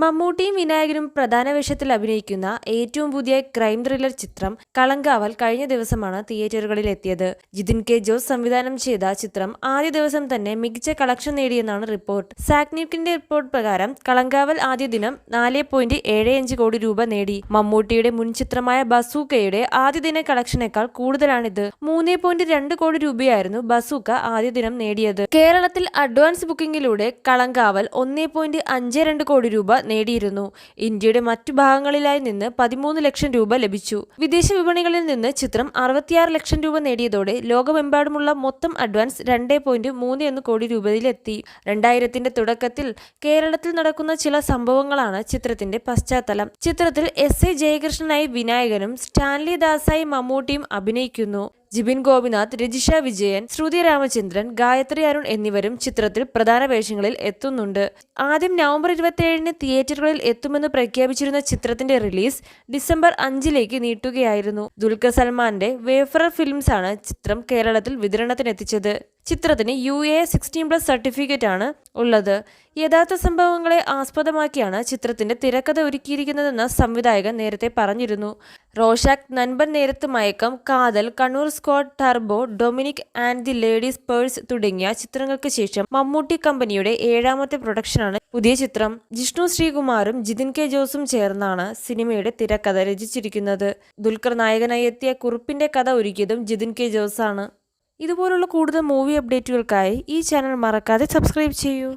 മമ്മൂട്ടിയും വിനായകനും പ്രധാന വേഷത്തിൽ അഭിനയിക്കുന്ന ഏറ്റവും പുതിയ ക്രൈം ത്രില്ലർ ചിത്രം കളങ്കാവൽ കഴിഞ്ഞ ദിവസമാണ് തിയേറ്ററുകളിൽ എത്തിയത് ജിതിൻ കെ ജോസ് സംവിധാനം ചെയ്ത ചിത്രം ആദ്യ ദിവസം തന്നെ മികച്ച കളക്ഷൻ നേടിയെന്നാണ് റിപ്പോർട്ട്. സാക്നിക്കിന്റെ റിപ്പോർട്ട് പ്രകാരം കളങ്കാവൽ ആദ്യ ദിനം നാല് പോയിന്റ് ഏഴ് അഞ്ച് കോടി രൂപ നേടി. മമ്മൂട്ടിയുടെ മുൻ ചിത്രമായ ബസൂക്കയുടെ ആദ്യ ദിന കളക്ഷനേക്കാൾ കൂടുതലാണിത്. മൂന്ന് പോയിന്റ് രണ്ട് കോടി രൂപയായിരുന്നു ബസൂക്ക ആദ്യ ദിനം നേടിയത്. കേരളത്തിൽ അഡ്വാൻസ് ബുക്കിംഗിലൂടെ കളങ്കാവൽ ഒന്നേ പോയിന്റ് അഞ്ച് രണ്ട് കോടി രൂപ നേടിയിരുന്നു. ഇന്ത്യയുടെ മറ്റു ഭാഗങ്ങളിലായി നിന്ന് പതിമൂന്ന് ലക്ഷം രൂപ ലഭിച്ചു. വിദേശ വിപണികളിൽ നിന്ന് ചിത്രം അറുപത്തിയാറ് ലക്ഷം രൂപ നേടിയതോടെ ലോകമെമ്പാടുമുള്ള മൊത്തം അഡ്വാൻസ് രണ്ട് പോയിന്റ് മൂന്ന് ഒന്ന് കോടി രൂപയിലെത്തി. രണ്ടായിരത്തിന്റെ തുടക്കത്തിൽ കേരളത്തിൽ നടക്കുന്ന ചില സംഭവങ്ങളാണ് ചിത്രത്തിന്റെ പശ്ചാത്തലം. ചിത്രത്തിൽ എസ് എ ജയകൃഷ്ണനായി വിനായകനും സ്റ്റാൻലി ദാസായി മമ്മൂട്ടിയും അഭിനയിക്കുന്നു. ജിബിൻ ഗോപിനാഥ് രജിഷ വിജയൻ ശ്രുതി രാമചന്ദ്രൻ ഗായത്രി അരുൺ എന്നിവരും ചിത്രത്തിൽ പ്രധാന വേഷങ്ങളിൽ എത്തുന്നുണ്ട്. ആദ്യം നവംബർ ഇരുപത്തിയേഴിന് തിയേറ്ററുകളിൽ എത്തുമെന്ന് പ്രഖ്യാപിച്ചിരുന്ന ചിത്രത്തിന്റെ റിലീസ് ഡിസംബർ അഞ്ചിലേക്ക് നീട്ടുകയായിരുന്നു. ദുൽഖർ സൽമാന്റെ വേഫറർ ഫിലിംസ് ആണ് ചിത്രം കേരളത്തിൽ വിതരണത്തിനെത്തിച്ചത്. ചിത്രത്തിന് U A sixteen plus certificate ആണ് ഉള്ളത്. യഥാർത്ഥ സംഭവങ്ങളെ ആസ്പദമാക്കിയാണ് ചിത്രത്തിന്റെ തിരക്കഥ ഒരുക്കിയിരിക്കുന്നതെന്ന് സംവിധായകൻ നേരത്തെ പറഞ്ഞിരുന്നു. Rorschach Nanpakal Nerathu Mayakkam Kaathal Kannur squad Turbo Dominic and the ladies purse തുടങ്ങിയ ചിത്രങ്ങൾക്ക് ശേഷം മമ്മൂട്ടി കമ്പനിയുടെ ഏഴാമത്തെ പ്രൊഡക്ഷനാണ് പുതിയ ചിത്രം. ജിഷ്ണു ശ്രീകുമാറും ജിതിൻ കെ ജോസും ചേർന്നാണ് സിനിമയുടെ തിരക്കഥ രചിച്ചിരിക്കുന്നത്. ദുൽഖർ നായകനായി എത്തിയ കുറിപ്പിന്റെ കഥ ഒരുക്കിയതും ജിതിൻ കെ ജോസാണ്. ഇതുപോലുള്ള കൂടുതൽ മൂവി അപ്ഡേറ്റുകൾക്കായി ഈ ചാനൽ മറക്കാതെ സബ്സ്ക്രൈബ് ചെയ്യൂ.